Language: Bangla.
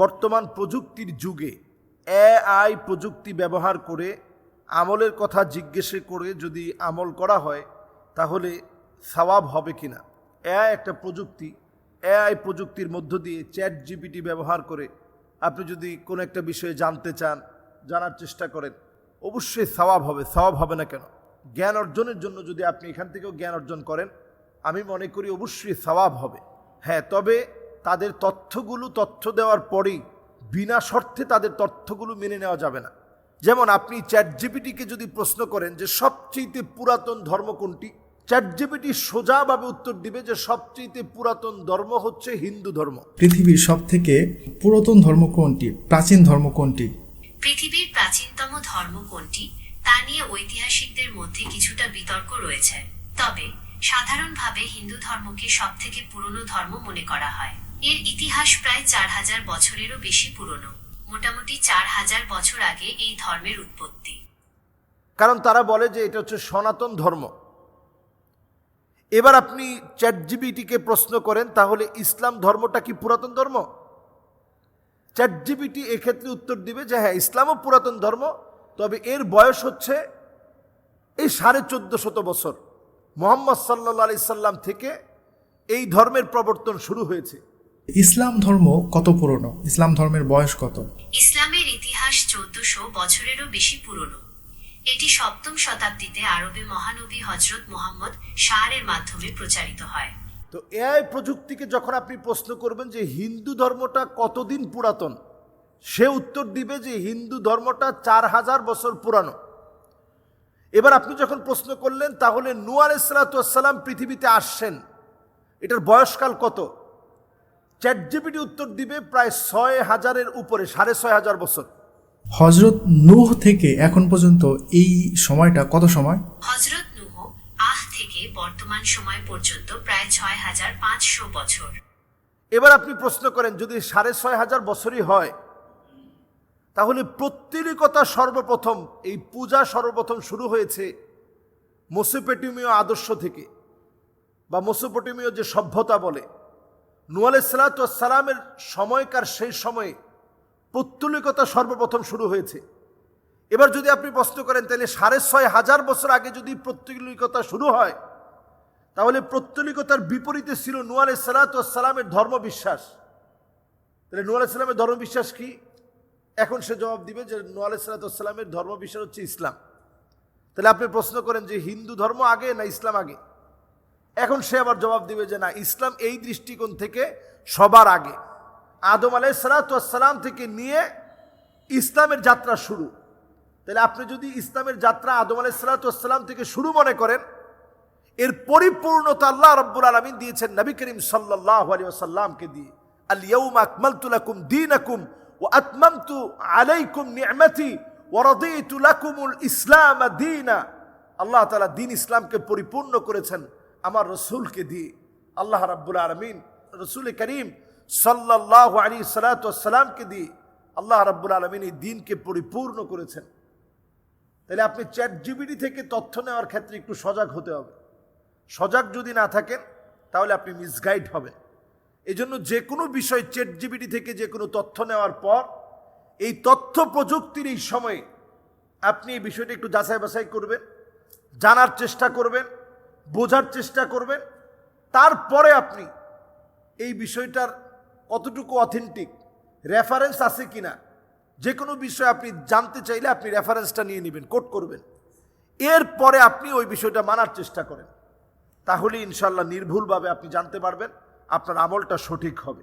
বর্তমান প্রযুক্তির যুগে আই প্রযুক্তি ব্যবহার করে আমলের কথা জিজ্ঞেসে করে যদি আমল করা হয়, তাহলে সওয়াব হবে কিনা? এআই একটা প্রযুক্তি। এআই প্রযুক্তির মধ্য দিয়ে চ্যাট জিপিটি ব্যবহার করে আপনি যদি কোনো একটা বিষয়ে জানতে চান, জানার চেষ্টা করেন, অবশ্যই সওয়াব হবে সওয়াব হবে না কেন? জ্ঞান অর্জনের জন্য যদি আপনি এখান থেকেও জ্ঞান অর্জন করেন, আমি মনে করি অবশ্যই সওয়াব হবে। হ্যাঁ তবে তাদের তথ্যগুলো তথ্য দেওয়ার পরেই বিনা শর্তে তাদের তথ্যগুলো মেনে নেওয়া যাবে না। যেমন আপনি চ্যাট জিপিটিকে যদি প্রশ্ন করেন যে সবচেয়ে পুরাতন ধর্ম কোনটি? চ্যাট জিপিটি সোজাভাবে উত্তর দিবে যে সবচেয়ে পুরাতন ধর্ম হচ্ছে হিন্দু ধর্ম। পৃথিবীর সব থেকে পুরাতন ধর্ম কোনটি? প্রাচীন ধর্ম কোনটি? পৃথিবীর প্রাচীনতম ধর্ম কোনটি? তা নিয়ে ঐতিহাসিকদের মধ্যে কিছুটা বিতর্ক রয়েছে। তবে সাধারণভাবে হিন্দু ধর্মকে সবথেকে পুরনো ধর্ম মনে করা হয়। এর ইতিহাস প্রায় চার হাজার বছরেরও বেশি পুরনো। মোটামুটি চার হাজার বছর আগে এই ধর্মের উৎপত্তি। কারণ তারা বলে যে এটা হচ্ছে সনাতন ধর্ম। এবার আপনি চ্যাট জিবিটিকে প্রশ্ন করেন, তাহলে ইসলাম ধর্মটা কি পুরাতন ধর্ম? চ্যাট জিবিটি এক্ষেত্রে উত্তর দিবে যে হ্যাঁ ইসলামও পুরাতন ধর্ম, তবে এর বয়স হচ্ছে এই সাড়ে চোদ্দ শত বছর। মোহাম্মদ সাল্লা সাল্লাম থেকে এই ধর্মের প্রবর্তন শুরু হয়েছে। ইসলাম ধর্ম কত পুরনো? ইসলাম ধর্মের বয়স কত? ইসলামের ইতিহাস চোদ্দশো বছরেরও বেশি পুরনো। এটি সপ্তম শতাব্দীতে আরবে মহানবী হজরত মোহাম্মদ শাহরের মাধ্যমে প্রচারিত হয়। তো এআই প্রযুক্তিকে যখন আপনি প্রশ্ন করবেন যে হিন্দু ধর্মটা কতদিন পুরাতন সে উত্তর দিবে যে হিন্দু ধর্মটা চার হাজার বছর পুরানো। এবার আপনি যখন প্রশ্ন করলেন তাহলে নুয়ার ইসলাতাম পৃথিবীতে আসছেন এটার বয়সকাল কত? চ্যাট জিপিটি উত্তর দিবে প্রায় ছয় হাজারের উপরে সাড়ে ছয় হাজার বছর। হজরত নূহ থেকে এখন পর্যন্ত এই সময়টা কত সময়? হজরত নুহ আহ থেকে বর্তমান সময় পর্যন্ত প্রায় ছয় হাজার পাঁচশো বছর। এবার আপনি প্রশ্ন করেন যদি সাড়ে ছয় হাজার বছরই হয় তাহলে প্রত্যেকতা সর্বপ্রথম এই পূজা সর্বপ্রথম শুরু হয়েছে মোসোপেটিমীয় আদর্শ থেকে বা মোসোপটেমীয় যে সভ্যতা বলে। নুয়াল সালামের সময়কার সেই সময়ে পৌত্তলিকতা সর্বপ্রথম শুরু হয়েছে। এবার যদি আপনি প্রশ্ন করেন, তাহলে সাড়ে ছয় হাজার বছর আগে যদি প্রত্যলিকতা শুরু হয়, তাহলে প্রত্যলিকতার বিপরীতে ছিল নুয়াল সালামের ধর্মবিশ্বাস। তাহলে নুয়াল ইসলামের ধর্মবিশ্বাস কি? এখন সে জবাব দিবে যে নুয়াল সালাতামের ধর্মবিশ্বাস হচ্ছে ইসলাম। তাহলে আপনি প্রশ্ন করেন যে হিন্দু ধর্ম আগে না ইসলাম আগে? এখন সে আবার জবাব দিবে যে না, ইসলাম এই দৃষ্টিকোণ থেকে সবার আগে। আদম আলাই সালাতাম থেকে নিয়ে ইসলামের যাত্রা শুরু। তাহলে আপনি যদি ইসলামের যাত্রা আদম আলাই সালাতাম থেকে শুরু মনে করেন, এর পরিপূর্ণতা আল্লাহ রব্বুল আলমিন দিয়েছেন নবী করিম সাল্লাহ আলী দিয়ে আলিয়াউম আকমালতুলাকুম দিন আকুম ও আলাইকুম নিয়ামতি ওরদিতুলাকুমুল ইসলাম দিনা। আল্লাহ তালা দিন ইসলামকে পরিপূর্ণ করেছেন। আমার রসুলকে দিয়ে আল্লাহ রাব্বুল আলমিন রসুল করিম সাল্লাহ আলী সালাতামকে দিয়ে আল্লাহ রাব্বুল আলমিন এই দিনকে পরিপূর্ণ করেছেন। তাহলে আপনি চ্যাট জিবিডি থেকে তথ্য নেওয়ার ক্ষেত্রে একটু সজাগ হতে হবে। সজাগ যদি না থাকেন, তাহলে আপনি মিসগাইড হবেন। এই জন্য যে কোনো বিষয় চ্যাট জিবিডি থেকে যে কোনো তথ্য নেওয়ার পর, এই তথ্য প্রযুক্তির এই সময়ে আপনি এই বিষয়টি একটু যাচাই বাছাই করবেন, জানার চেষ্টা করবেন বোঝার চেষ্টা করবেন। তারপরে আপনি এই বিষয়টার কতটুকু অথেন্টিক রেফারেন্স আছে কি না যে কোনো বিষয় আপনি জানতে চাইলে আপনি রেফারেন্সটা নিয়ে নেবেন কোট করবেন। এরপরে আপনি ওই বিষয়টা মানার চেষ্টা করেন। তাহলে ইনশাল্লাহ নির্ভুলভাবে আপনি জানতে পারবেন, আপনার আমলটা সঠিক হবে।